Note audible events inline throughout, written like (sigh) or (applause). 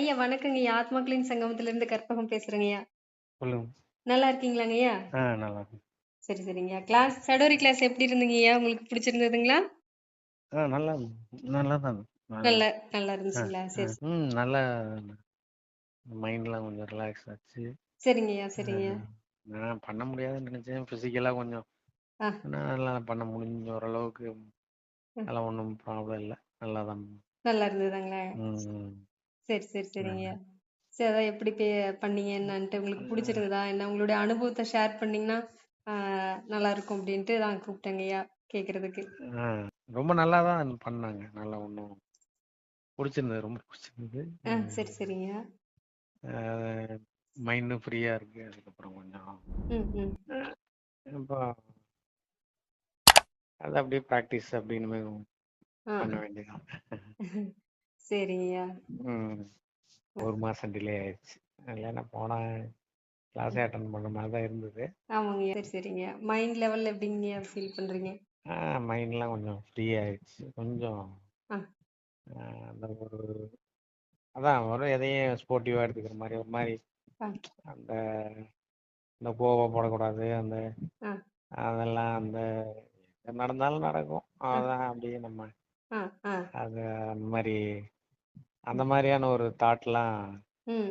ஐயா வணக்கங்கய்யா ஆத்மாக்களின் சங்கமத்துல இருந்து கற்பகம் பேசுறேங்கய்யா சொல்லுங்க. நல்லா இருக்கீங்களாங்கய்யா நல்லா இருக்கு சரி சரிங்கய்யா கிளாஸ் சடோரி கிளாஸ் எப்படி இருந்தீங்கய்யா உங்களுக்கு பிடிச்சிருந்ததுங்களா? நல்லா நல்லா தான் நல்ல நல்லா இருந்துச்சுங்களா? சரி ம் நல்லா மைண்ட்லாம் கொஞ்சம் ரிலாக்ஸ் ஆச்சு. சரிங்கய்யா சரிங்கய்யா நான் பண்ண முடியாதுன்னு நினைச்சேன். ஃபிசிக்கலாக கொஞ்சம் நல்லா பண்ண முடிஞ்ச ஓரளவுக்கு அதெல்லாம் ஒன்றும் ப்ராப்ளம் இல்லை. நல்லா தான் நல்லா இருந்ததுங்களா. சரி சரி ஆ. சரிங்கய்யா சரி அதான் எப்படி பே பண்ணீங்க? என்னன்ட்டு உங்களுக்கு பிடிச்சிருந்ததா என்ன உங்களுடைய அனுபவத்தை ஷேர் பண்ணீங்கன்னா நல்லா இருக்கும் அப்படின்ட்டு நான் கூப்பிட்டேங்கய்யா கேட்கறதுக்கு ஆ ரொம்ப நல்லா தான் பண்ணாங்க. நல்லா ஒன்றும் பிடிச்சிருந்தது ரொம்ப பிடிச்சிருந்தது. ஆ சரி சரிங்கய்யா மைண்டும் ஃப்ரீயாக இருக்கு. அதுக்கப்புறம் கொஞ்சம் ம் ம். இப்போ அது அப்படியே ப்ராக்டிஸ் அப்படின்னு ஆ. பண்ண வேண்டியதான் (laughs) சரிங்கய்யா ஒரு மாதம் டிலே ஆயிடுச்சு. இல்லைன்னா போன கிளாஸே அட்டன் பண்ண மாதிரி தான் இருந்தது. ஆமாங்கய்யா சரி சரிங்க. மைண்ட் லெவல்ல எப்படிங்கய்யா ஃபீல் பண்றீங்க? மைண்ட்லாம் கொஞ்சம் ஃப்ரீ ஆயிடுச்சு. கொஞ்சம் அந்த ஒரு அதான் ஒரு எதையும் ஸ்போர்ட்டிவாக எடுத்துக்கிற மாதிரி ஒரு மாதிரி அந்த இந்த கோவப்படக்கூடாது அந்த ஆ. அதெல்லாம் அந்த நடந்தாலும் நடக்கும். அதான் அப்படியே நம்ம அது அந்த மாதிரி அந்த மாதிரியான ஒரு தாட்லாம் ம்.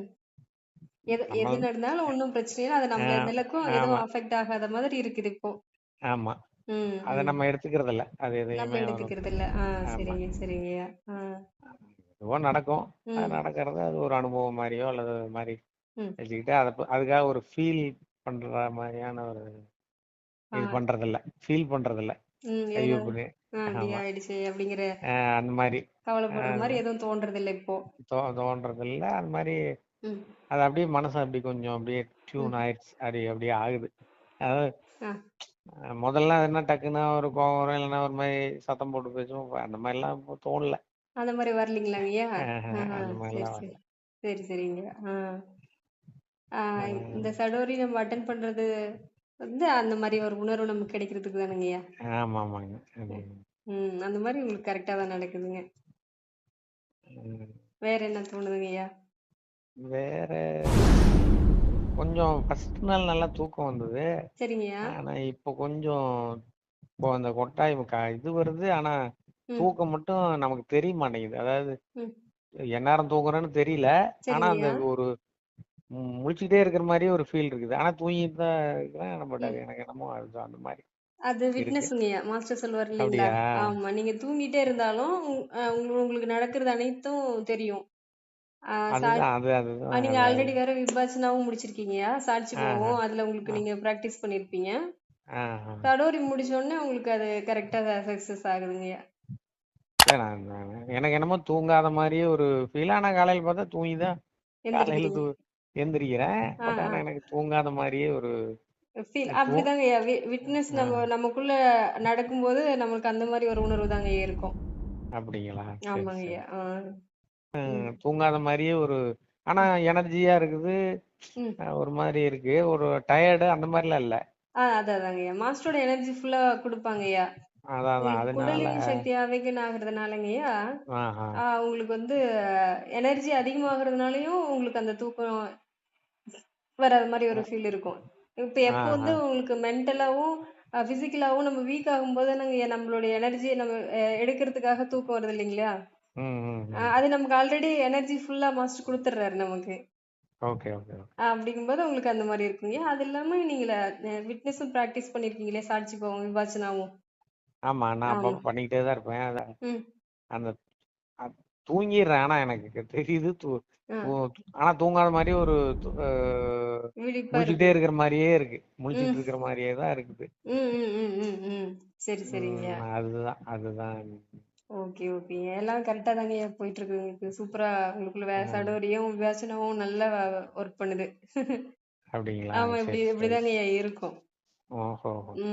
எது நடந்தாலும் ஒன்றும் பிரச்சனை இல்லை. அது நம்ம நிலக்கும் எதுவும் அஃபெக்ட் ஆகாத மாதிரி இருக்குது இப்போ. ஆமாம் ம் அதை ம். நம்ம எடுத்துக்கிறது இல்ல. அது நம்ம எதையுமே ஒரு எடுத்துக்கிறது இல்ல. ஆ சரிங்க சரிங்கய்யா ஆ. எதுவோ நடக்கும். அது ம். நடக்கிறது அது ஒரு அனுபவம் மாதிரியோ அல்லது ஒரு மாதிரி ம். வச்சுக்கிட்டு அதை ப- அதுக்காக ஒரு ஃபீல் பண்ற மாதிரியான ஒரு ஆ. இது பண்றதில்ல. ஃபீல் பண்றதில்ல. ம் ஐயோ எதனால ஆயிடுச்சு அப்படிங்கிற அந்த மாதிரி. கவலைப்படுற மாதிரி எதுவும் தோன்றது இல்லை இப்போ. தோ அது மாதிரி அது அப்படியே மனசு அப்படி கொஞ்சம் அப்படியே டியூன் ஆயிடுச்சு. அப்படி அப்படியே ஆகுது. அதாவது முதல்ல என்ன டக்குன்னா ஒரு கோவம் வரும் இல்லைன்னா ஒரு மாதிரி சத்தம் போட்டு பேசுவோம். அந்த மாதிரிலாம் இப்போ தோணல. அந்த மாதிரி ஆஹா அந்த மாதிரிலாம் சரி சரிங்க. இந்த சடோரி நம்ம அட்டன் பண்றது வந்து அந்த மாதிரி ஒரு உணர்வு நமக்கு கிடைக்கிறதுக்கு தானுங்கய்யா ஆமா ஆமாங்க ம் அந்த மாதிரி உங்களுக்கு கரெக்டா தான் நடக்குதுங்க. வேற என்ன தோணுதுங்கய்யா வேற கொஞ்சம் ஃபர்ஸ்ட் நாள் நல்லா தூக்கம் வந்தது. சரிங்கய்யா ஆனா இப்போ கொஞ்சம் இப்போ அந்த கொட்டாய் இது வருது. ஆனா தூக்கம் மட்டும் நமக்கு தெரிய மாட்டேங்குது. அதாவது எந்நேரம் தூங்குறேன்னு தெரியல. ஆனா அந்த ஒரு ம், முழிச்சுக்கிட்டே இருக்கிற மாதிரியே ஒரு ஃபீல் இருக்குது. ஆனா தூங்கிட்டு தான் இருக்கிறேன். பட் அது எனக்கு என்னமோ அதுதான் அந்த மாதிரி அது இருக்கு. விட்னஸ்ங்கய்யா மாஸ்டர் சொல்வார் இல்லைங்களா? ஆமா. நீங்க தூங்கிட்டே இருந்தாலும் உங்களுக்கு நடக்கிறது அனைத்தும் தெரியும். நீங்க ஆல்ரெடி வேற விபாச்சனாவும் முடிச்சிருக்கீங்கயா சாட்சி போவோம். அதுல உங்களுக்கு நீங்க ப்ராக்டிஸ் பண்ணிருப்பீங்க. சடோரி முடிச்ச உடனே உங்களுக்கு அது கரெக்டா சக்சஸ் ஆகுதுங்கய்யா எனக்கு என்னமோ தூங்காத மாதிரியே ஒரு ஃபீல் ஆனா காலையில் பார்த்தா தூங்கி தான் காலையில் எந்திரிக்கிறேன். பட் எனக்கு தூங்காத மாதிரியே ஒரு ஃபீல் தூ அப்படிதாங்கய்யா விட்னஸ் நம்ம நமக்குள்ள நடக்கும்போது நம்மளுக்கு அந்த மாதிரி ஒரு உணர்வு தாங்க இருக்கும். அப்படிங்களா? சரி ஆமாங்கய்யா சரி. ஆ. ம். அஹ் தூங்காத மாதிரியே ஒரு ஆனா ம். எனர்ஜியா இருக்குது. ம். அஹ் ஒரு மாதிரி இருக்கு. ஒரு டயர்டு அந்த மாதிரிலாம் இல்லை. ஆ அதான் அதாங்கய்யா. மாஸ்டரோட எனர்ஜி ஃபுல்லா கொடுப்பாங்கய்யா. அதான் அதான். உங்களுக்கு அதனால குடலினி சக்தி ஆகுறதுனாலங்கய்யா ஆஹா. உங்களுக்கு வந்து எனர்ஜி அதிகமாகிறதுனாலயும் உங்களுக்கு அந்த தூக்கம் வராத மாதிரி ஒரு ஃபீல் இருக்கும். இப்போ எப்போ ஆஹா. வந்து உங்களுக்கு மென்டலாவும் ஃபிசிக்கலாவும் நம்ம வீக் ஆகும்போது நாங்க நம்மளுடைய எனர்ஜியை நம்ம அஹ், எடுக்கிறதுக்காக தூக்கம் வருது இல்லைங்களா? ம் ம் அஹ், ம் அது நமக்கு ஆல்ரெடி எனர்ஜி ஃபுல்லா மாஸ்டர் கொடுத்துட்றாரு நமக்கு. Okay okay okay. அஹ், அப்படிங்கும்போது உங்களுக்கு அந்த மாதிரி இருக்குங்க அது இல்லாம நீங்கள விட்னஸும் ப்ராக்டிஸ் பண்ணிருக்கீங்களே சாட்சி போவோம் விபாச்சனாவும் ஆமா நான் ஆமா. அப்பப்போ பண்ணிக்கிட்டே தான் இருப்பேன். அதான் ம். அந்த அ- தூங்கிடுறேன் ஆனா எனக்கு (laughs) தெரியுது. தூ ஆ. தூ- ஆனா தூங்காத மாதிரி ஒரு து- அஹ், விழிப்பா இருக்கு. முழிச்சுக்கிட்டே இருக்கிற மாதிரியே இருக்கு. ம். முழிச்சிட்டு இருக்கிற மாதிரியே தான் இருக்குது. ம் ம் ம் ம் ம் சரி சரிங்க. ம், அதுதான் அதுதான். ஓகே ஓகேங்க எல்லாம் கரெக்டா தாங்க போயிட்டு இருக்கு. உங்களுக்கு சூப்பரா உங்களுக்குள்ள வே ம், விவாசனமும் நல்லா ஒர்க் பண்ணுது. அப்படிங்களா? ஆமா இப்படி சரி சரி. இப்படிதாங்க இருக்கும்.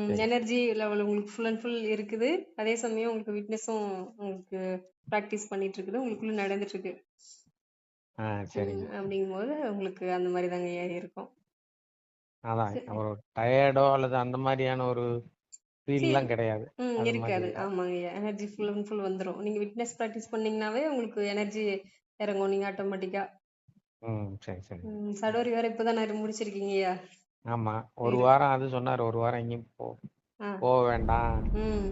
சரி. எனர்ஜி லெவல் உங்களுக்கு ஃபுல் அண்ட் ஃபுல் இருக்குது. அதே சமயம் உங்களுக்கு விட்னஸும் உங்களுக்கு ப்ராக்டிஸ் பண்ணிட்டு இருக்குது உங்களுக்குள்ள நடந்துட்டு இருக்கு ஆ ம் சரிங்க அப்படிங்கும்போது உங்களுக்கு அந்த மாதிரி தாங்க இருக்கும். அதான் சரி. ஒரு டயர்டோ அல்லது அந்த மாதிரியான ஒரு ஃபீல் ஃபீல்லாம் கிடையாது. ம் அது மாதிரி இருக்காது. ஆமாங்க. எனர்ஜி ஃபுல் அண்ட் ஃபுல் வந்துடும் நீங்க விட்னஸ் ப்ராக்டிஸ் பண்ணீங்கன்னாவே உங்களுக்கு எனர்ஜி இறங்கும். நீங்க ஆட்டோமேட்டிக்கா ம் சரி ம் சடோரி வேற இப்பதான் முடிச்சிருக்கீங்கய்யா ஆமா. ஒரு வாரம் அது சொன்னாரு. ஒரு வாரம் எங்கேயும் போ ஆ. போக வேண்டாம். ம்.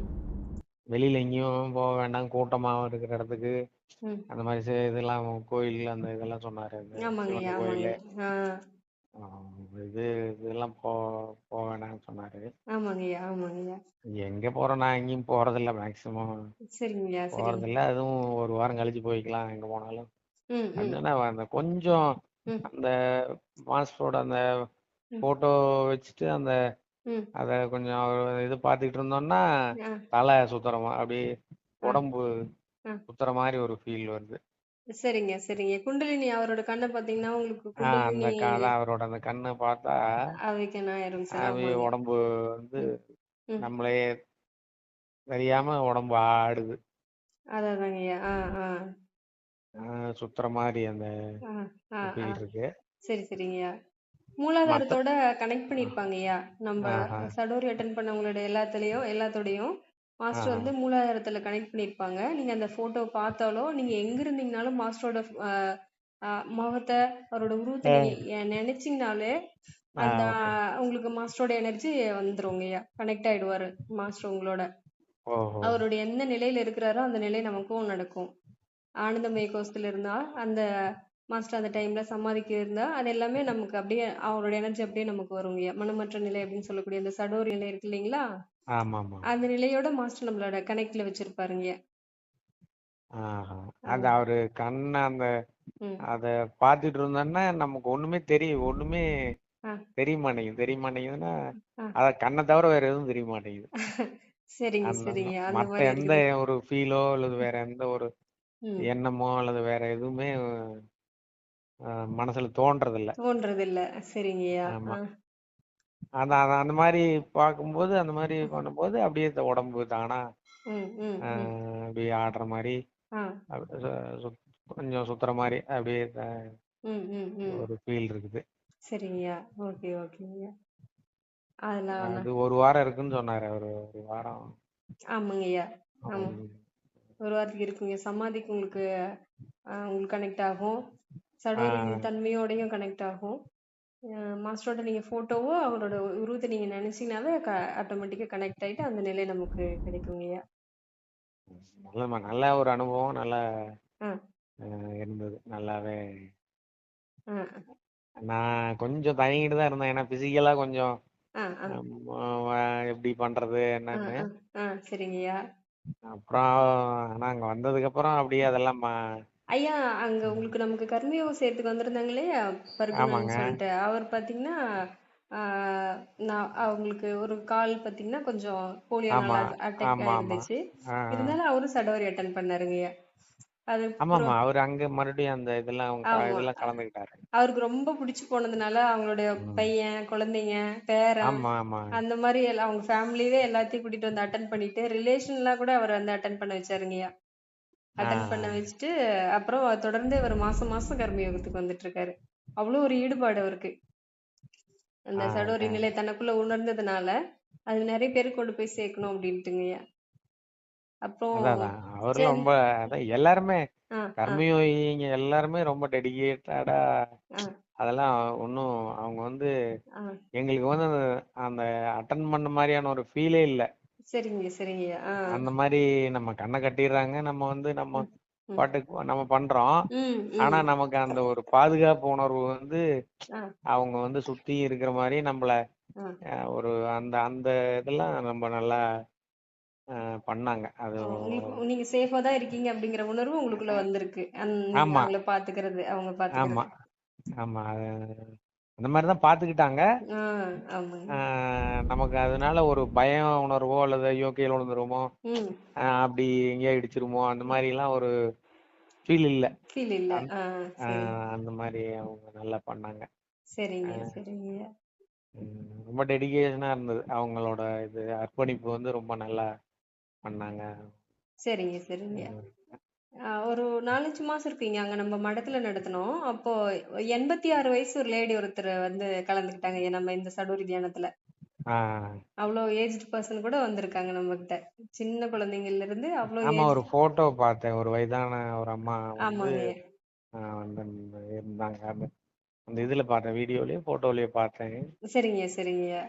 வெளியில எங்கேயும் போக வேண்டாம். கூட்டமா இருக்கிற இடத்துக்கு. ம். அந்த மாதிரி சி- இதெல்லாம் கோயில் அந்த இதெல்லாம் சொன்னாரு இந்த சிவன் ஆமாங்கய்யா கோயில். ஆமாங்க. ஆ. இது இதெல்லாம் போ போக வேண்டாம்னு சொன்னாரு. ஆமாங்கய்யா ஆமாங்கய்யா எங்க போறோம்? நான் எங்கேயும் போறதில்ல மேக்சிமம் சரிங்கய்யா சரிங்க. போறதில்ல. அதுவும் ஒரு வாரம் கழிச்சு போய்க்கலாம் எங்க போனாலும். ம் ம். அப்படின்னா அந்த கொஞ்சம் ம். அந்த மாஸ்டரோட அந்த ம். போட்டோ வச்சுட்டு அந்த ம். அத கொஞ்சம் அவர் இது பார்த்துக்கிட்டு இருந்தோம்னா ஆ. தலை சுத்துற மா அப்படியே ஆ. உடம்பு ஆ. சுத்துற மாதிரி ஒரு ஃபீல் வருது. சரிங்க சரிங்க. குண்டலினி அவரோட கண்ணை பார்த்தீங்கன்னா உங்களுக்கு அந்த குண்டலினி க- அதான் அவரோட அந்த கண்ணை பார்த்தா அவைக்கன் ஆயிரும் சார். ஆமாங்க. உடம்பு வந்து ம். நம்மளே தெரியாம உடம்பு ஆடுது. அதாதாங்கய்யா ஆ ஆ. சுத்துற மாதிரி அந்த ஆ ஆ ஆ. ஃபீல் இருக்கு. சரி சரிங்கய்யா மூலாதாரத்தோட கனெக்ட் பண்ணியிருப்பாங்கய்யா நம்ம ஆஹா. சடோரி அட்டன் பண்ணவங்களோட எல்லாத்துலயும் எல்லாத்தோடையும் மாஸ்டர் வந்து மூலாதாரத்துல கனெக்ட் பண்ணியிருப்பாங்க நீங்க அந்த போட்டோ பார்த்தாலோ நீங்க எங்க இருந்தீங்கனாலும் மாஸ்டரோட ஆஹ் ஆஹ் முகத்தை அவரோட உருவத்தை நீங்க நினைச்சீங்கனாலே அந்த உங்களுக்கு மாஸ்டரோட எனர்ஜி வந்துருங்கய்யா. கனெக்ட் ஆயிடுவாரு மாஸ்டர் உங்களோட. அவருடைய எந்த நிலையில இருக்கிறாரோ அந்த நிலை நமக்கும் நடக்கும். ஆனந்தமய கோஷத்துல இருந்தா அந்த மாஸ்டர் அந்த டைம்ல சமாதிக்கு இருந்தா அது எல்லாமே நமக்கு அப்படியே அவரோட எனர்ஜி அப்படியே நமக்கு வருங்கய்யா மனமற்ற நிலை அப்படின்னு சொல்லக்கூடிய அந்த சடோரி நிலை இருக்கு இல்லைங்களா? அந்த நிலையோட மாஸ்டர் நம்மளோட கனெக்ட்ல ஆ அந்த அவரு கண்ணை அந்த அத பார்த்துட்டு இருந்தோம்னா நமக்கு ஒண்ணுமே தெரியும் ஒண்ணுமே தெரிய மாட்டேங்குது. தெரிய மாட்டேங்குதுன்னா அத கண்ணை தவிர வேற எதுவும் தெரிய மாட்டேங்குது. (laughs) சரிங்க சரிங்க. மத்த எந்த ஒரு ஃபீலோ அல்லது வேற எந்த ஒரு எண்ணமோ அல்லது வேற எதுவுமே மனசுல தோன்றது இல்ல தோன்றது இல்ல சரிங்கய்யா. ஆமா. அந்த அந்த மாதிரி பார்க்கும்போது அந்த மாதிரி பண்ணும்போது அப்படியே இந்த உடம்பு தானா? அப்படியே ஆடுற மாதிரி கொஞ்சம் சுத்துற மாதிரி அப்படியே ஒரு ஃபீல் இருக்குது. சரிங்கய்யா. ஓகே ஓகேங்கய்யா. அதெல்லாம் அது ஒரு வாரம் இருக்குன்னு சொன்னாரு அவரு ஒரு வாரம். ஆமாங்கய்யா. ஆமா. ஒரு வாரத்துக்கு இருக்குங்க. சமாதிக்கு உங்களுக்கு உங்களுக்கு கனெக்ட் ஆகும். சடோரின் தன்மையோடையும் கனெக்ட் ஆகும். மாஸ்டரோட நீங்க போட்டோவோ அவரோட உருவத்தை நீங்க நினைச்சீங்கனாவே ஆட்டோமேட்டிக்கா கனெக்ட் ஆயிட்டு அந்த நிலை நமக்கு கிடைக்குங்கய்யா நல்ல நல்ல ஒரு அனுபவம் நல்ல இருந்தது. நல்லாவே நான் கொஞ்சம் தயங்கிட்டு தான் இருந்தேன். ஏன்னா பிசிக்கலா கொஞ்சம் எப்படி பண்றது என்னன்னு. சரிங்கய்யா. அப்புறம் ஆனா அங்க வந்ததுக்கு அப்புறம் அப்படியே அதெல்லாம் ஐயா அங்க உங்களுக்கு நமக்கு கர்மயோகம் சேர்த்துக்கு வந்திருந்தாங்க இல்லையா சொல்லிட்டு. அவர் பாத்தீங்கன்னா ஆஹ் நான் அவங்களுக்கு ஒரு கால் பாத்தீங்கன்னா கொஞ்சம் ஆமா அட்டாக் ஆ. இருந்தாலும் அவரும் சடோரி அட்டன் பண்ணாருங்கய்யா அது ஆமா ஒரு ஆமா அவரு அங்க மறுபடியும் அந்த இதெல்லாம் இதெல்லாம் கலந்துக்கிட்டாரு. அவருக்கு ரொம்ப பிடிச்சு போனதுனால அவங்களுடைய. பையன் குழந்தைங்க பேரன் அந்த மாதிரி எல்லாம் அவங்க ஃபேமிலியே எல்லாத்தையும் கூட்டிட்டு வந்து அட்டன் பண்ணிட்டு ரிலேஷன்லாம் கூட அவர் வந்து அட்டன் பண்ண வச்சாருங்கய்யா அட்டன் பண்ண வச்சுட்டு அப்புறம் தொடர்ந்து அவர் மாசம் மாசம் கர்மயோகத்துக்கு வந்துட்டு இருக்காரு. அவ்வளவு ஒரு ஈடுபாடு அவருக்கு. அந்த சடோரி. நிலை தனக்குள்ள உணர்ந்ததுனால அது நிறைய பேருக்கு கொண்டு போய் சேர்க்கணும் அப்படின்ட்டுங்கய்யா அப்புறம் சரி. ரொம்ப எல்லாருமே கர்மயோகிங்க எல்லாருமே ரொம்ப டெடிகேட்டடா அதெல்லாம் ஒன்றும் அவங்க வந்து எங்களுக்கு வந்து அந்த- அந்த அட்டன் பண்ண மாதிரியான ஒரு ஃபீலே இல்லை. சரிங்க சரிங்கய்யா ஆ. அந்த மாதிரி நம்ம கண்ணை கட்டிடுறாங்க நம்ம வந்து நம்ம ம் ம். பாட்டுக்கு நம்ம பண்றோம். ம் ஆனா ம். நமக்கு அந்த ஒரு பாதுகாப்பு உணர்வு வந்து ஆ. அவங்க வந்து சுத்தி இருக்கிற மாதிரி நம்மள ஆ. ஒரு அந்த அந்த இதெல்லாம் நம்ம நல்லா அஹ், பண்ணாங்க. அது உங்களுக்கு நீங்க சேஃபா தான் இருக்கீங்க அப்படிங்கிற உணர்வு உங்களுக்குள்ள வந்திருக்கு. அந் நீங்க ஆமா. அவங்கள பாத்துக்கிறது அவங்க ஆமா. பாத்துக்கிறது ஆமா. அது அந்த மாதிரி தான் பார்த்துக்கிட்டாங்க நமக்கு அதனால ஒரு பயம் உணர்வோ அல்லது ஐயோ கீழே விழுந்துருமோ அப்படி எங்கேயா இடிச்சிருமோ அந்த மாதிரி எல்லாம் ஒரு ஃபீல் இல்ல. ஃபீல் இல்ல. அந்த மாதிரி அவங்க நல்லா பண்ணாங்க. சரிங்க சரிங்க. ரொம்ப டெடிகேஷனா இருந்தது. அவங்களோட இது அர்ப்பணிப்பு வந்து ரொம்ப நல்லா பண்ணாங்க. சரிங்க சரிங்க. ஆ, ஒரு நாலஞ்சு மாசம் இருப்பீங்க அங்க நம்ம மடத்துல நடத்தினோம். அப்போ எண்பத்தி ஆறு வயசு ஒரு லேடி ஒருத்தர் வந்து கலந்துக்கிட்டாங்க ஐயா நம்ம இந்த சடூரி தியானத்துல. ஆஹ் அவ்வளோ ஏஜ்டு பர்சன் கூட வந்திருக்காங்க நம்ம கிட்ட சின்ன குழந்தைங்கள்ல இருந்து அவ்வளோ ஆமா ஒரு போட்டோ பார்த்தேன். ஒரு வயதான ஒரு அம்மா வந்து ஆமாங்க. வந்து இருந்தாங்க. அந்த அந்த இதுல பார்த்தேன் வீடியோலயோ போட்டோலயோ பார்த்தேன். சரிங்கய்யா சரிங்கய்யா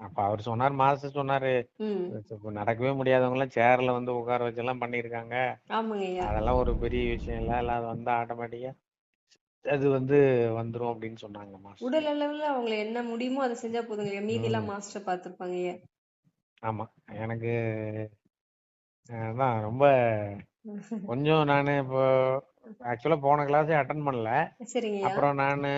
அப்ப அவர் சொன்னார் மாஸ்டர் சொன்னாரு. ம். இப்ப நடக்கவே முடியாதவங்க எல்லாம் சேர்ல வந்து உட்கார வச்சு எல்லாம் பண்ணியிருக்காங்க ஆமாங்கய்யா. அதெல்லாம் ஒரு பெரிய விஷயம் இல்ல. எல்லாம் அது வந்து ஆட்டோமேட்டிக்கா அது வந்து வந்துரும் அப்படின்னு சொன்னாங்க மாஸ்டர். உடல் அளவுல அவங்கள என்ன முடியுமோ அதை செஞ்சா போதுங்க மீதி எல்லாம் ம். மாஸ்டர் பார்த்துப்பாங்கய்யா ஆமா. எனக்கு அதான் ரொம்ப (laughs) கொஞ்சம் நானு இப்போ ஆக்சுவலா போன கிளாஸே அட்டன் பண்ணல. சரிங்கய்யா. அப்புறம் நானு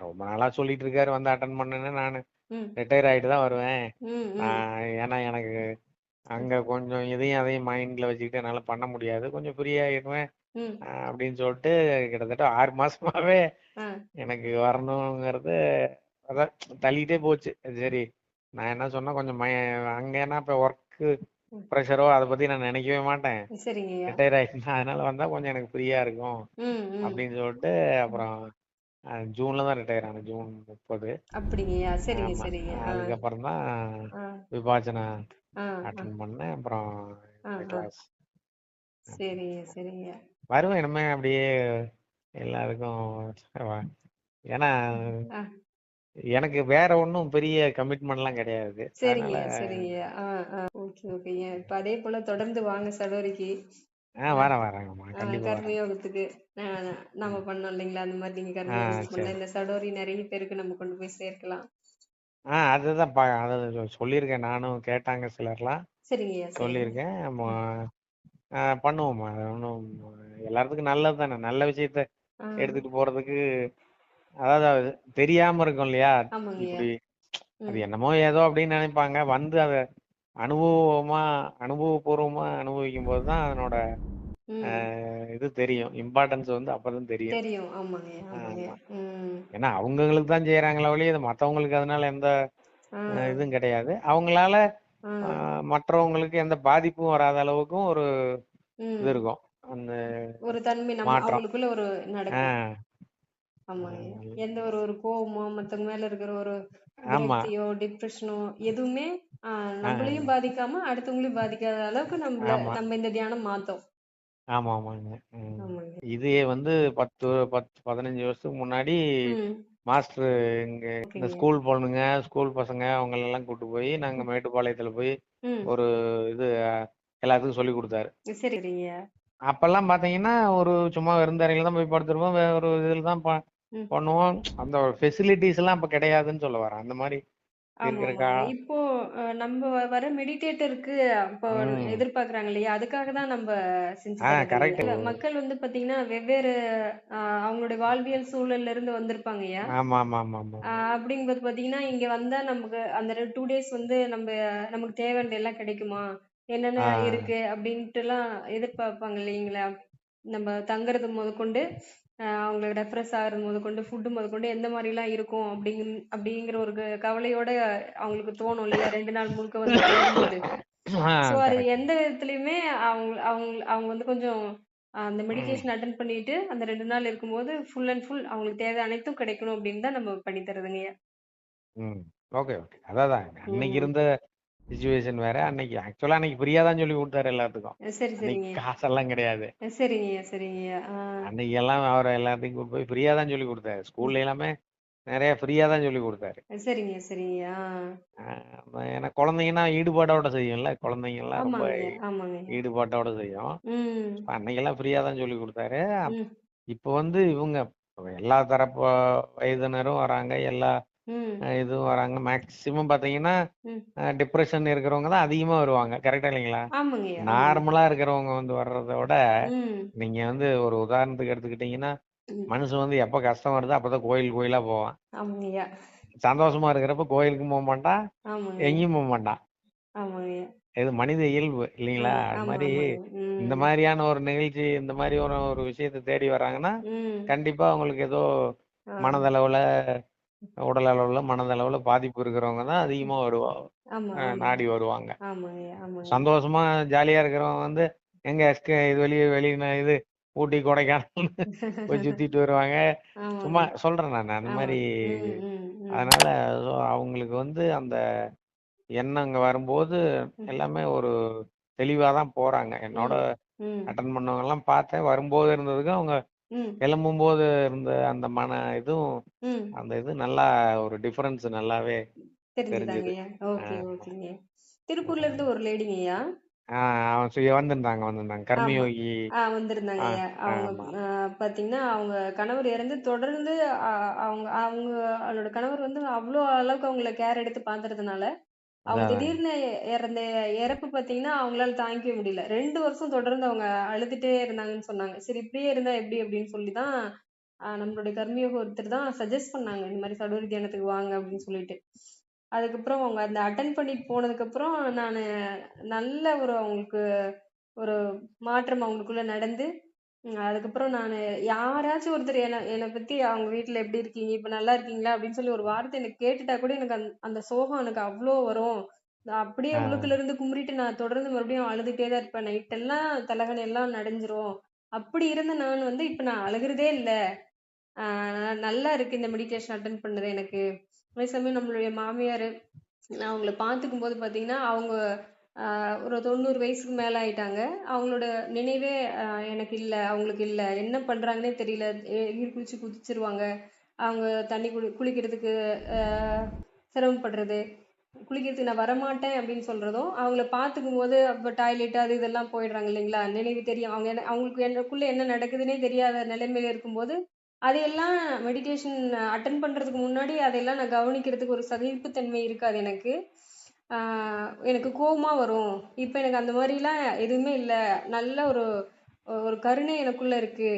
ரொம்ப நாளா சொல்லிட்டு இருக்காரு வந்து அட்டன் பண்ணுன்னு நானு. ம். ரிட்டையர் ஆயிட்டு தான் வருவேன். ம் ஏன்னா எனக்கு அங்க கொஞ்சம் இதையும் அதையும் மைண்ட்ல வச்சுக்கிட்டு என்னால பண்ண முடியாது. கொஞ்சம் ஃப்ரீ ம். ஆஹ் அப்படின்னு சொல்லிட்டு கிட்டத்தட்ட ஆறு மாசமாவே ஆ. எனக்கு வரணுங்கிறது அதான் தள்ளிட்டே போச்சு. சரி நான் என்ன சொன்னா கொஞ்சம் மய அங்க என்ன இப்ப ஒர்க்கு ம். ப்ரெஷரோ அதை பத்தி நான் நினைக்கவே மாட்டேன். சரிங்கய்யா. ரிட்டையர் ஆயிட்டேன் அதனால வந்தா கொஞ்சம் எனக்கு ஃப்ரீயா இருக்கும். ம் ம். அப்படின்னு சொல்லிட்டு அப்புறம் ஜூன்ல தான் ரிட்டையர் ஆனேன். ஜூன் முப்பது. அப்படிங்கய்யா சரிங்க ஆமா. சரிங்க. அதுக்கப்புறம் தான் ஆ. அட்டன் பண்ணேன். அப்புறம் கிளாஸ் சரிங்க சரிங்க. வருவேன். இனிமே அப்படியே எல்லாருக்கும் ஏன்னா எனக்கு வேற ஒன்றும் பெரிய கமிட்மெண்ட்லாம் கிடையாது. ஆ ஆ. ஓகே ஓகேங்க. இப்ப அதே போல தொடர்ந்து வாங்க சடோரிக்கு ஆ வரேன் வரேங்கம்மா ஆ, கண்டிப்பா வரேன். கர்மயோகத்துக்கு ஆ, நம்ம பண்ணோம் இல்லைங்களா? அந்த மாதிரி நீங்க ஆ கர்மயோகம் பண்ண. சரி. இந்த சடோரி நிறைய பேருக்கு நம்ம கொண்டு போய் சேர்க்கலாம். ஆ அதுதான் பா அதை சொல்லியிருக்கேன். நானும் கேட்டாங்க சிலர்லாம். சரிங்க சொல்லியிருக்கேன். ம- ஆ, பண்ணுவோம்மா. அது ஒன்றும் எல்லாத்துக்கும் நல்லது தானே. நல்ல விஷயத்த ஆ. எடுத்துட்டு போறதுக்கு அதாவது அது தெரியாம இருக்கும் இல்லையா? இப்படி அது ம். என்னமோ ஏதோ அப்படின்னு நினைப்பாங்க. வந்து அதை அனுபவமா அனுபவபூர்வமா அனுபவிக்கும் போது தான் அதனோட ம். அஹ், இது தெரியும். இம்பார்ட்டன்ஸ் வந்து அப்பதான் தெரியும். தெரியும். ஆமாங்கய்யா ஆமாங்கய்யா ஆமா. ம். ஏன்னா அவங்களுக்கு தான் செய்யறாங்களே ஒழிய இது மத்தவங்களுக்கு அதனால எந்த ஆ. இதுவும் கிடையாது. அவங்களால ஆ. மற்றவங்களுக்கு எந்த பாதிப்பும் வராத அளவுக்கும் ஒரு இது ம் இருக்கும். அந்த ஒரு தன்மை நம்ம மாற்றம். அவங்களுக்குள்ள ஒரு நடக்கும். ஆஹ் எந்த ஒரு ஒரு கோவமோ மத்தவங்க மேல இருக்கிற ஒரு ஆமா. விரக்தியோ டிப்ரெஷனோ எதுவுமே ஆ, ஆஹ் நம்மளையும் பாதிக்காம அடுத்தவங்களையும் பாதிக்காத அளவுக்கு நம்மள ஆமா. நம்ம இந்த தியானம் மாத்தோம். ஆமா ஆமாங்க. இது வந்து பத்து பத்து பதினஞ்சு வருஷத்துக்கு முன்னாடி ம். மாஸ்டர் இங்க இந்த ஓகேங்க. ஸ்கூல் பொண்ணுங்க ஸ்கூல் பசங்க அவங்க எல்லாம் கூட்டு போய் நாங்க ம். மேட்டுப்பாளையத்துல போய் ம். ஒரு இது அஹ், எல்லாத்துக்கும் சொல்லி கொடுத்தாரு. சரி சரிங்க. அப்பெல்லாம் பாத்தீங்கன்னா ஒரு சும்மா விருந்தறையில தான் போய் படுத்துருப்போம். வேற ஒரு இதுல தான் ப- ம். பண்ணுவோம். அந்த ஃபெசிலிட்டிஸ் எல்லாம் இப்ப கிடையாதுன்னு சொல்ல வரேன் அந்த மாதிரி ஆமா இருக்கிறக்கா ஆமாங்க. இப்போ நம்ம வர மெடிடேட்டருக்கு இப்போ ம். எதிர்பார்க்கறாங்க இல்லையா? அதுக்காக தான் நம்ம செஞ்சு ஆ மக்கள் வந்து பாத்தீங்கன்னா வெவ்வேறு ஆஹ், அவங்களுடைய வாழ்வியல் சூழல்ல இருந்து வந்திருப்பாங்க ஐயா ஆமா ஆமா ஆமா ஆமா ஆமா அப்படிங்கும்போது பாத்தீங்கன்னா இங்க வந்தா நமக்கு அந்த டூ டேஸ் வந்து நம்ம நமக்கு தேவையான எல்லாம் கிடைக்குமா? என்னென்ன ஆ. இருக்கு? அப்படின்ட்டு எல்லாம் எதிர்பார்ப்பாங்க இல்லைங்களா? நம்ம தங்குறது முதற்கொண்டு. அவங்களுக்கு ரெஃப்ரெஷ் ஆகுறது முதற்கொண்டு ஃபுட்டு முதற்கொண்டு எந்த மாதிரி எல்லாம் இருக்கும் அப்படிங்க அப்படிங்கிற ஒரு கவலையோட அவங்களுக்கு தோணும் இல்லையா? ரெண்டு நாள் முழுக்க வந்து ஸோ அது எந்த விதத்துலயுமே அவங்க அவங்க அவங்க வந்து கொஞ்சம் அந்த மெடிடேஷன் அட்டன் பண்ணிட்டு அந்த ரெண்டு நாள் இருக்கும்போது ஃபுல் அண்ட் ஃபுல் அவங்களுக்கு தேவை அனைத்தும் கிடைக்கணும் அப்படின்னு தான் நம்ம பண்ணி தரதுங்க ஓகே ஓகே. அதான் அன்னைக்கு இருந்த சுச்சுவேஷன் வேற. அன்னைக்கு ஆக்சுவலா அன்னைக்கு ஃப்ரீயா தான் சொல்லி கொடுத்தாரு எல்லாத்துக்கும். சரி சரிங்க. காசெல்லாம் கிடையாது. ஆ அன்னைக்கு எல்லாம் அவர் எல்லாத்தையும் கூட்டு போய் ஃப்ரீயா தான் சொல்லி கொடுத்தாரு. ஸ்கூல்ல எல்லாமே நிறைய ஃப்ரீயா தான் சொல்லி கொடுத்தாரு. சரிங்க சரிங்கய்யா ஆஹ் ஏன்னா குழந்தைங்கன்னா ஈடுபாட்டோட செய்யும்ல. குழந்தைங்க எல்லாம் ரொம்ப ஈடுபாட்டோட செய்யும். அன்னைக்கெல்லாம் ஃப்ரீயா தான் சொல்லி கொடுத்தாரு. இப்போ வந்து இவங்க எல்லா தரப்பு வயதினரும் வராங்க. எல்லா ம். அஹ் இதுவும் வராங்க. மேக்சிமம் பாத்தீங்கன்னா ம். டிப்ரெஷன் இருக்கிறவங்க தான் அதிகமா வருவாங்க. கரெக்டா இல்லைங்களா? ஆமாங்கய்யா ஆமாங்க. நார்மலா இருக்கிறவங்க வந்து வர்றதை விட ம். நீங்க வந்து ஒரு உதாரணத்துக்கு எடுத்துக்கிட்டீங்கன்னா ம். மனுஷன் வந்து எப்ப கஷ்டம் வருதோ அப்பதான் கோயில் கோயிலா போவான். ஆமாங்கய்யா சந்தோஷமா இருக்கிறப்ப கோயிலுக்கும் போக மாட்டான் ஆமாங்கய்யா எங்கேயும் போக மாட்டான். ஆமாங்கய்யா இது மனித இயல்பு இல்லைங்களா? ஆமா அது ஆமா ஆமாங்க. இந்த ம் மாதிரியான ஒரு நிகழ்ச்சி இந்த மாதிரி ஒரு ஒரு விஷயத்தை தேடி வர்றாங்கன்னா ம். கண்டிப்பா அவங்களுக்கு ஏதோ ஆ. மனதளவுல உடல் அளவுல மனதளவுல பாதிப்பு இருக்கிறவங்க தான் அதிகமா ஆமாங்க நாடி வருவாங்க. சந்தோஷமா ஜாலியா இருக்கிறவங்க வந்து எங்க எஸ்கே இது வெளியே வெளியே இது ஊட்டி கொடைக்கானல் (laughs) போய் சுத்திட்டு வருவாங்க. சும்மா சொல்றேன் நான் அந்த மாதிரி அதனால அவங்களுக்கு வந்து அந்த எண்ணம் அங்க வரும்போது எல்லாமே ஒரு தெளிவா தான் போறாங்க. என்னோட அட்டன் பண்ணவங்க எல்லாம் பார்த்தேன். வரும்போது இருந்ததுக்கு அவங்க ம். கிளம்பும்போது இருந்த அந்த மன இதுவும் ம். அந்த இது நல்லா ஒரு டிஃபரன்ஸ் நல்லாவே தெரிஞ்சது. தெரிஞ்சுதாங்கய்யா ஓகே ஆமா ஓகேங்க. திருப்பூர்ல இருந்து ஒரு லேடிங்கய்யா ஆஹ் அவன் சுய வந்திருந்தாங்க வந்திருந்தாங்க. ஆமா. கர்மயோகி ஆ ஆஹ் வந்திருந்தாங்கய்யா அவங்க ஆமா. ஆ, பாத்தீங்கன்னா அவங்க கணவர் இறந்து தொடர்ந்து ஆ, அவங்க அவங்க அவளோட கணவர் வந்து அவ்வளோ அளவுக்கு அவங்கள கேர் எடுத்து பாத்துறதுனால அவங்க திடீர்னு இறந்த இறப்பு பாத்தீங்கன்னா அவங்களால தாங்கிக்கவே முடியல. ரெண்டு வருஷம் தொடர்ந்து அவங்க அழுதுட்டே இருந்தாங்கன்னு சொன்னாங்க. சரி இப்படியே இருந்தா எப்படி அப்படின்னு சொல்லிதான் ஆஹ் நம்மளுடைய கர்மியோக ஒருத்தர் தான் சஜஸ்ட் பண்ணாங்க. இந்த மாதிரி சடோரி தியானத்துக்கு வாங்க அப்படின்னு சொல்லிட்டு. அதுக்கப்புறம் அவங்க அந்த அட்டன் பண்ணிட்டு போனதுக்கு அப்புறம் நான் நல்ல ஒரு அவங்களுக்கு ஒரு மாற்றம் அவங்களுக்குள்ள நடந்து அதுக்கப்புறம் நான் யாராச்சும் ஒருத்தர் என்ன என்னை பத்தி அவங்க வீட்ல எப்படி இருக்கீங்க இப்ப நல்லா இருக்கீங்களா அப்படின்னு சொல்லி ஒரு வார்த்தை எனக்கு கேட்டுட்டா கூட எனக்கு அந்த அந்த சோகம் எனக்கு அவ்வளோ வரும். நான் அப்படியே ஆஹ் உள்ளுக்குள்ள இருந்து குமுறிட்டு நான் தொடர்ந்து மறுபடியும் அழுதுகிட்டே தான் இருப்பேன். நைட் எல்லாம் தலகணி எல்லாம் நடைஞ்சிரும் அப்படி இருந்த நான் வந்து இப்ப நான் அழுகுறதே இல்ல. நல்லா இருக்கு இந்த மெடிடேஷன் அட்டன் பண்ணது எனக்கு. அதே சமயம் நம்மளுடைய மாமியார் நான் அவங்கள பார்த்துக்கும் போது பார்த்தீங்கன்னா அவங்க ஒரு தொண்ணூறு வயசுக்கு மேலே ஆயிட்டாங்க. அவங்களோட நினைவே எனக்கு இல்லை அவங்களுக்கு இல்லை. என்ன பண்ணுறாங்கன்னே தெரியல. எ- நீர் குளிச்சு குதிச்சிருவாங்க. அவங்க தண்ணி குளி குளிக்கிறதுக்கு சிரமப்படுறது. குளிக்கிறதுக்கு நான் வரமாட்டேன் அப்படின்னு சொல்கிறதும் அவங்கள பார்த்துக்கும் போது அப்போ டாய்லெட் அது இதெல்லாம் போயிடுறாங்க இல்லைங்களா? நினைவு தெரியும். அவங்க என்ன அவங்களுக்கு எனக்குள்ளே என்ன நடக்குதுன்னே தெரியாத நிலைமையில இருக்கும்போது அதையெல்லாம் மெடிடேஷன் அட்டன் பண்ணுறதுக்கு முன்னாடி அதையெல்லாம் நான் கவனிக்கிறதுக்கு ஒரு சகிப்புத்தன்மை இருக்காது எனக்கு. எனக்கு கோவமா வரும். இப்போ எனக்கு அந்த மாதிரிலாம் எதுவுமே இல்லை. நல்ல ஒரு ஒரு கருணை எனக்குள்ள இருக்கு.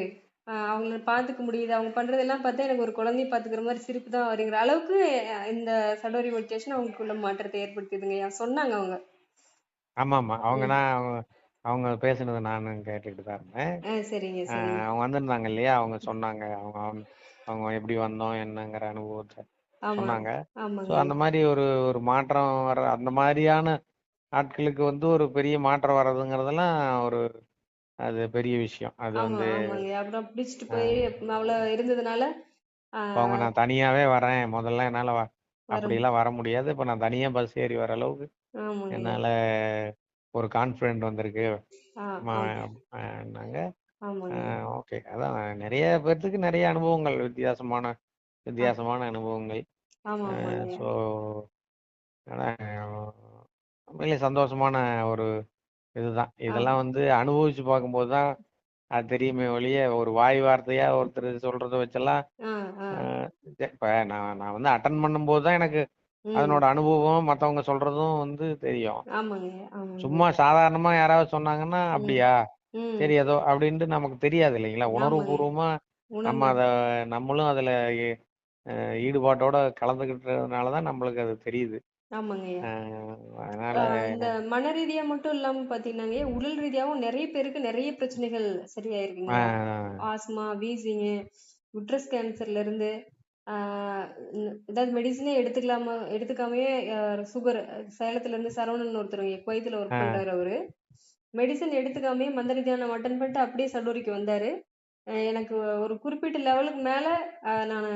ஆஹ் அவங்கள பார்த்துக்க முடியுது. அவங்க பண்றதெல்லாம் பார்த்தா எனக்கு ஒரு குழந்தைய பார்த்துக்கிற மாதிரி சிரிப்பு தான் வருங்கிற அளவுக்கு இந்த சடோரி மெடிடேஷன் அவங்களுக்குள்ள மாற்றத்தை ஏற்படுத்தியதுங்கய்யா சொன்னாங்க அவங்க. ஆமா ஆமா அவங்க நான் அவங்க அவங்க பேசுனதை நானும் கேட்டுக்கிட்டு தான் இருந்தேன். சரிங்க. அவங்க வந்திருந்தாங்க இல்லையா? அவங்க சொன்னாங்க. அவங்க அவங்க எப்படி வந்தோம்? என்னங்கிற அனுபவத்தை. சொன்னாங்க. ஸோ ஆமாங்க அந்த மாதிரி ஒரு ஒரு மாற்றம் வர அந்த மாதிரியான ஆட்களுக்கு வந்து ஒரு பெரிய மாற்றம் வர்றதுங்கிறதெல்லாம் ஒரு அது பெரிய விஷயம். அது ஆமா வந்து ஆமாங்க. அப்புறம் பிடிச்சிட்டு போய் அவ்வளவு இருந்ததுனால அவங்க நான் தனியாவே வரேன். முதல்ல என்னால வ- வர அப்படிலாம் வர முடியாது. இப்போ நான் தனியா பஸ் ஏறி வர அளவுக்கு ஆமாங்க. என்னால ஒரு கான்ஃபிடென்ட் வந்திருக்கு. ஆ மா- ஓகே ஆனாங்க ஆமாங்க. ஓகே. அதான் நிறைய பேர்த்துக்கு நிறைய அனுபவங்கள் வித்தியாசமான வித்தியாசமான அனுபவங்கள். ஸோ உண்மையிலே சந்தோஷமான ஒரு இதுதான். இதெல்லாம் வந்து அனுபவிச்சு பார்க்கும்போது தான் அது தெரியுமே ஒழிய ஒரு வாய் வார்த்தையா ஒருத்தர் சொல்றத வச்செல்லாம் இப்ப நான் நான் வந்து அட்டன் பண்ணும்போது தான் எனக்கு அதனோட அனுபவம் மத்தவங்க சொல்றதும் வந்து தெரியும். சும்மா சாதாரணமா யாராவது சொன்னாங்கன்னா அப்படியா? சரி ஏதோ அப்படின்ட்டு நமக்கு தெரியாது இல்லைங்களா? ஆமாங்க. உணர்வுபூர்வமா நம்ம அத நம்மளும் அதுல ஈடுபாட்டோட கலந்துக்கிட்டதுனால தான் நம்மளுக்கு அது தெரியுது. ஆமாங்கய்யா ஆஹ் அதனால ஆஹ் இந்த மன ரீதியா மட்டும் இல்லாம பாத்தீங்கன்னாங்க உடல் ரீதியாவும் நிறைய பேருக்கு நிறைய பிரச்சனைகள் சரியாயிருக்குங்கய்யா ஆஹ் ஆஸ்மா வீசிங்கு உட்ரஸ் கேன்சர்ல இருந்து ஆஹ் இந்த- ஏதாவது மெடிசனே எடுத்துக்கலாம எடுத்துக்காமயே சுகர் சேலத்துல இருந்து சரவணன் ஒருத்தர் குவைத்துல ஒர்க் ஆஹ் பண்றாரு அவரு. மெடிசன் எடுத்துக்காமயே மந்திர தியானம் அட்டன் பண்ணிட்டு அப்படியே சடோரிக்கு வந்தாரு. எனக்கு ஒரு குறிப்பிட்ட லெவலுக்கு மேல நான்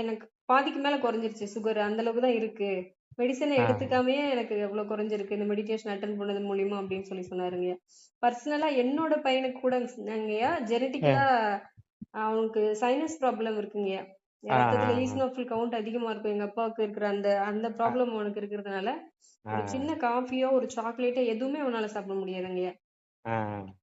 எனக்கு பாதிக்கு மேல குறைஞ்சிருச்சு. சுகர் அந்த அளவுக்கு தான் இருக்கு. மெடிசனை எடுத்துக்காமயே எனக்கு எவ்வளவு குறைஞ்சிருக்கு. இந்த மெடிடேஷன் அட்டன் பண்ணது மூலியமா அப்படின்னு சொல்லி சொன்னாருங்க. பர்சனலா என்னோட பையனுக்கு கூட சொன்னாங்கய்யா ஜெனட்டிக்கலா அவனுக்கு சைனஸ் ப்ராப்ளம் இருக்குங்கய்யா ரத்தத்துல ஆஹ் ஈஸ்னோஃபில் கவுண்ட் அதிகமா இருக்கும். எங்க அப்பாவுக்கு இருக்கிற அந்த அந்த ப்ராப்ளம் அவனுக்கு இருக்கிறதுனால ஒரு சின்ன காஃபியோ ஒரு சாக்லேட்டோ எதுவுமே அவனால சாப்பிட முடியாதுங்கய்யா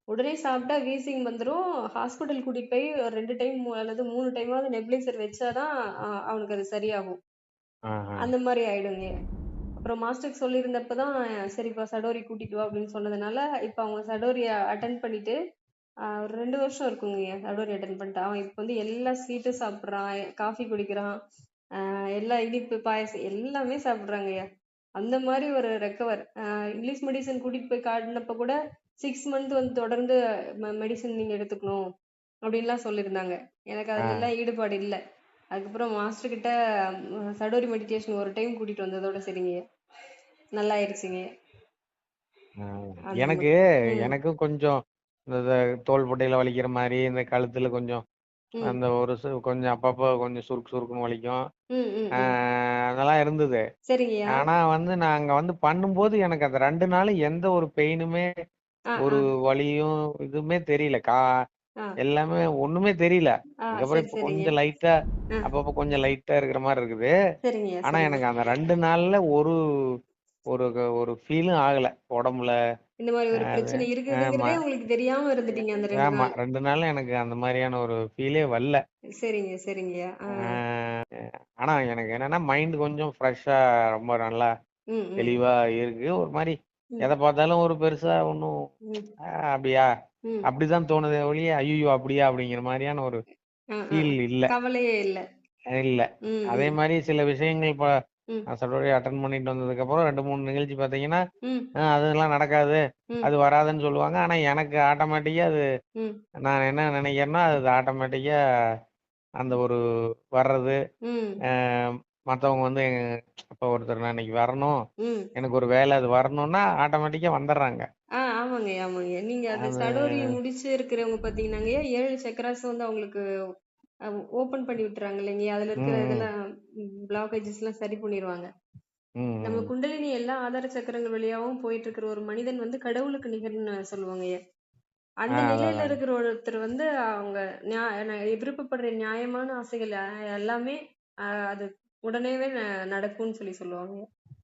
உடனே சாப்பிட்டா வீசிங் வந்துரும். ஹாஸ்பிட்டல் கூட்டிட்டு போய் ஒரு ரெண்டு டைம் அல்லது மூணு டைமாவது நெப்ளைசர் வச்சாதான் அஹ், அவனுக்கு அது சரியாகும். ஆஹ். அந்த மாதிரி ஆயிடுங்க. அப்புறம் மாஸ்டருக்கு சொல்லியிருந்தப்பதான் சரிப்பா சடோரி கூட்டிட்டு வா அப்படின்னு சொன்னதுனால இப்ப அவங்க சடோரி அட்டன் பண்ணிட்டு ஒரு ரெண்டு வருஷம் இருக்குங்க சடோரி அட்டன் பண்ணிட்டு. அவன் இப்ப வந்து எல்லா ஸ்வீட்டும் சாப்பிடுறான் காஃபி குடிக்கிறான் ஆஹ் எல்லா இனிப்பு பாயசம் எல்லாமே சாப்பிடுறாங்கய்யா. அந்த மாதிரி ஒரு ரெக்கவர் இங்கிலீஷ் மெடிசன் கூட்டிட்டு போய் காட்டினப்ப கூட சிக்ஸ் மந்த் வந்து தொடர்ந்து மெடிசன் நீங்க எடுத்துக்கணும் அப்படின்லாம் சொல்லியிருந்தாங்க. எனக்கு அதுல ஆஹ் எல்லாம் ஈடுபாடு இல்லை. அதுக்கப்புறம் மாஸ்டர் கிட்ட சடோரி மெடிடேஷன் ஒரு டைம் கூட்டிட்டு வந்ததோட சரிங்க. நல்லா ஆயிடுச்சுங்க. அந்த எனக்கு எனக்கும் கொஞ்சம் இந்த இந்த தோள்பட்டையில வலிக்கிற மாதிரி இந்த கழுத்துல கொஞ்சம் அந்த ஒரு கொஞ்சம் அப்பப்போ கொஞ்சம் சுருக்கு சுருக்குன்னு வலிக்கும். ம் ம் ம். ஆஹ் அதெல்லாம் இருந்தது. சரிங்கய்யா. ஆனா வந்து நான் அங்க வந்து பண்ணும்போது எனக்கு அந்த ரெண்டு நாள் எந்த ஒரு பெயினுமே ஆ ஒரு ஆ வலியும் இதுவுமே தெரியல. கா ஆ. எல்லாமே ஒண்ணுமே தெரியல. ஆ அதுக்கப்புறம் சரி இப்ப சரிங்க. கொஞ்சம் லைட்டா ஆ அப்பப்ப கொஞ்சம் லைட்டா இருக்கிற மாதிரி இருக்குது. சரிங்கய்யா ஆனா சரிங்க. எனக்கு அந்த ரெண்டு நாள்ல ஒரு ஒரு ஒரு ஃபீலும் ஆகல உடம்புல. இந்த மாதிரி ஒரு அது பிரச்சனை ஆமா. இருக்குதுங்கிறதே உங்களுக்கு தெரியாம இருந்துட்டீங்க அந்த ரெண்டு ஆமா நாள். ரெண்டு நாள்ல எனக்கு அந்த மாதிரியான ஒரு ஃபீலே வரல. சரிங்க சரிங்கய்யா. ஆ. ஆனா எனக்கு என்னன்னா மைண்ட் கொஞ்சம் ஃப்ரெஷ்ஷா ரொம்ப நல்லா ம் ம். தெளிவா இருக்கு. ஒரு மாதிரி ம். எதை பார்த்தாலும் ஒரு பெருசா ஒன்றும் ம். அப்படியா? ம். அப்படிதான் தோணுதே ஒழிய ஐயோ அப்படியா? அப்படிங்கிற மாதிரியான ஒரு ஆ ஆ ஃபீல் இல்ல. கவலையே இல்ல. இல்ல. ம் அதே ம். மாதிரி சில விஷயங்கள் இப்போ ம். நான் சொல்றதை அட்டன் பண்ணிட்டு வந்ததுக்கு அப்புறம் ரெண்டு மூணு நிகழ்ச்சி பார்த்தீங்கன்னா ம். ஆஹ் அதெல்லாம் நடக்காது. ம். அது வராதுன்னு சொல்லுவாங்க. ஆனா எனக்கு ஆட்டோமேட்டிக்கா அது ம். நான் என்ன நினைக்கிறேன்னா அது ஆட்டோமேட்டிக்கா அந்த ஒரு வர்றது ம். மத்தவங்க வந்து இப்போ ஒருத்தர் நான் இன்னைக்கு வரணும் ம். எனக்கு ஒரு வேலை அது வரணும்னா ஆட்டோமேட்டிக்கா வந்துடுறாங்க ஆ ஆமாங்க ஆமாங்க. நீங்க அது அது சடோரி முடிச்சு இருக்கிறவங்க பாத்தீங்கன்னாங்க ஏழு சக்கராஸ் வந்து அவங்களுக்கு ஓபன் பண்ணி விட்டுறாங்க இல்லைங்க? அதுல இருக்கிற ம் ம். இதெல்லாம் சரி பண்ணிடுவாங்க ம் நம்ம ம். குண்டலினி எல்லா ஆதார சக்கரங்கள் வழியாவும் போயிட்டு இருக்கிற ஒரு மனிதன் வந்து கடவுளுக்கு நிகர்னு சொல்லுவாங்க அந்த ஆஹ் நிலையில அதான் இருக்கிற ஒருத்தர் வந்து அவங்க நியா- நான் விருப்பப்படுற நியாயமான ஆசைகள் அஹ், எல்லாமே அது உடனேவே ந- நடக்கும்னு சொல்லி சொல்லுவாங்க.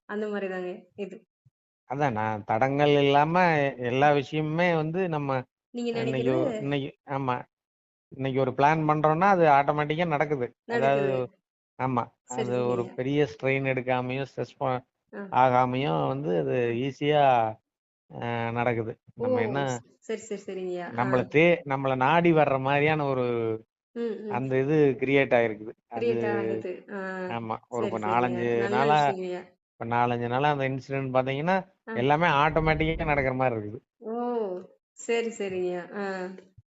அந்த மாதிரிதாங்க இது. அதான் நான் தடங்கள் இல்லாம எல்லா விஷயமுமே வந்து நம்ம நீங்க இன்னைக்கு நினைக்கிறது ஒரு- இன்னைக்கு ஆமா இன்னைக்கு ஒரு பிளான் பண்றோம்னா அது ஆட்டோமேட்டிக்கா நடக்குது. அதாவது ஆமா சரி அது ஒரு பெரிய ஸ்ட்ரெயின் எடுக்காமையும் ஸ்ட்ரெஸ் ஆகாமையும் வந்து அது ஆ. ஈஸியா நடக்குது. ஓ! நம்ம என்ன சரி சரி சரிங்கய்யா ஆ. நம்மள தே நம்மள நாடி வர்ற மாதிரியான ஒரு ம் ம். அந்த இது கிரியேட் ஆயிருக்குது. அது கிரியேட் ஆகுது. ஆ. ஆமா. ஒரு சரி இப்போ சரிங்க. நாலஞ்சு நல்ல நாளா விஷயங்கய்யா இப்போ நாலஞ்சு நாளா அந்த இன்சிடென்ட் பாத்தீங்கன்னா ஆ. எல்லாமே ஆட்டோமேட்டிக்கா நடக்கிற மாதிரி இருக்குது. ஓ! சரி சரிங்கய்யா ஆ.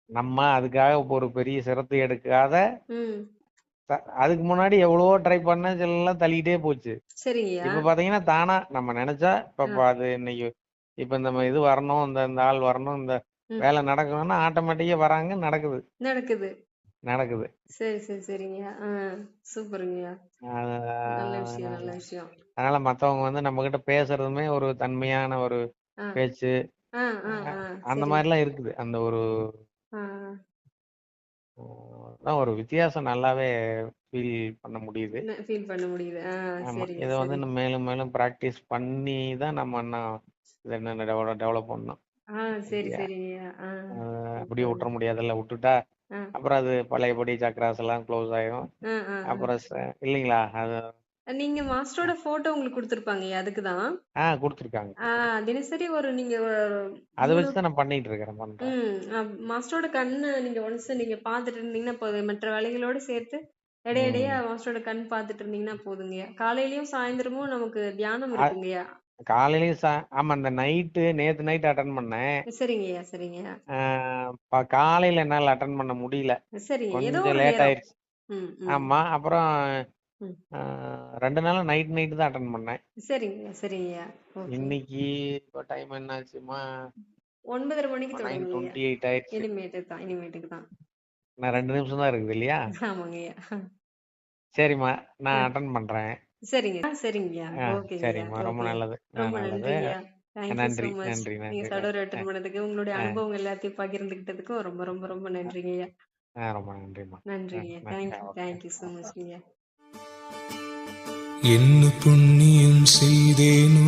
நம்ம அதுக்காக ஒரு பெரிய சிரத்தை எடுக்காத ம். த- அதுக்கு முன்னாடி எவ்வளவோ ட்ரை பண்ண எல்லாம் தள்ளிக்கிட்டே போச்சு. சரிங்கய்யா இப்ப பாத்தீங்கன்னா தானா நம்ம நினைச்சா இப்ப ஆ. இப்ப அது இன்னைக்கு இப்ப இந்த ம- இது வரணும் இந்த இந்த ஆள் வரணும் இந்த ம். வேலை நடக்கணும்னா ஆட்டோமேட்டிக்கா வராங்க நடக்குது. நடக்குது. நடக்குது. சரி சரி சரிங்கய்யா ஆ சூப்பருங்கய்யா நல்ல விஷயம் நல்ல விஷயம். அதனால மத்தவங்க வந்து நம்ம கிட்ட பேசுறதுமே ஒரு தன்மையான ஒரு ஆ. பேச்சு. ஆ ஆ ஆ அந்த சரி. மாதிரிலாம் இருக்குது. அந்த ஒரு ஆ. ஆஹ் அதான் ஒரு வித்தியாசம் நல்லாவே ஃபீல் பண்ண முடியுது. ஃபீல் பண்ண முடியுது. ஆ ஆமா. சரிங்க இதை வந்து நம்ம மேலும் மேலும் ப்ராக்டிஸ் பண்ணி தான் நம்ம இன்னும் என்ன டெவலப் டெவலப் பண்ணணும். ஆ சரி ஆ. அப்படியே விட்டுற முடியாதுல்ல விட்டுட்டா அப்புறம் அது பழையபடி சக்கராஸ் எல்லாம் க்ளோஸ் ஆயிரும். ஆ ஆ ஆ. அப்புறம் ச- இல்லைங்களா? அது நீங்க மாஸ்டரோட போட்டோ உங்களுக்கு கொடுத்துருப்பாங்க அதுக்குதான்? ஆ கொடுத்துருக்காங்க. தினசரி ஒரு நீங்க ஒரு அதை மூணு வச்சு தான் நான் பண்ணிட்டு இருக்கிறேன் பண்றேன். ம் ஆ, மாஸ்டரோட கண்ணு நீங்க ஒன்ஸ் நீங்க பார்த்துட்டு இருந்தீங்கன்னா போதும். மற்ற வேலைகளோட சேர்த்து இடையிடையே ம். மாஸ்டரோட கண் பார்த்துட்டு இருந்தீங்கன்னா போதுங்கய்யா. காலையிலயும் சாயந்தரமும் நமக்கு தியானம் அ- இருக்குங்கய்யா. காலையிலயும் சா ஆமா அந்த நைட்டு நேத்து நைட் அட்டன் பண்ணேன். சரிங்கய்யா சரிங்கய்யா ஆஹ் காலையில என்னால அட்டன் பண்ண முடியல. சரிங்க ஏதோ கொஞ்சம் ஒரு லேட் நேரம். ம் ம். ஆமா அப்புறம் ம். ஆஹ் ரெண்டு நாளும் நைட் நைட்டு தான் அட்டன் பண்ணேன். சரிங்கய்யா சரிங்கய்யா ஓகே. இன்னைக்கு இப்போ டைம் என்னாச்சுமா? ஒன்பதரை மணிக்கு நைன் டுவெண்ட்டி எயிட் ஆயிடுச்சு. இனிமேட்டு தான் இனிமேட்டுக்கு தான். நான் ரெண்டு நிமிஷம் தான் இருக்குது இல்லையா? ஆமாங்கய்யா. சரிம்மா நான் அட்டன் பண்றேன். சரிங்க. ஆ, சரிங்கய்யா. ஆ ஓகேங்கய்யா. சரிம்மா. ரொம்ப ஓகே. நல்லது. ஆ ரொம்ப நல்லது. நன்றிங்கய்யா. ஸோ நன்றி மச் நன்றி நீங்க நன்றி. சடோர் நன்றி அட்டன் பண்ணதுக்கு உங்களுடைய ஆ. அனுபவம் எல்லாத்தையும் பகிர்ந்துக்கிட்டதுக்கும் ரொம்ப ரொம்ப ரொம்ப நன்றிங்கய்யா. ஆ ரொம்ப நன்றிம்மா. ஆ நன்றிங்கய்யா. நன்றி. Thank you okay. Thank you so மச்ங்கய்யா என்ன புண்ணியம் செய்தேனோ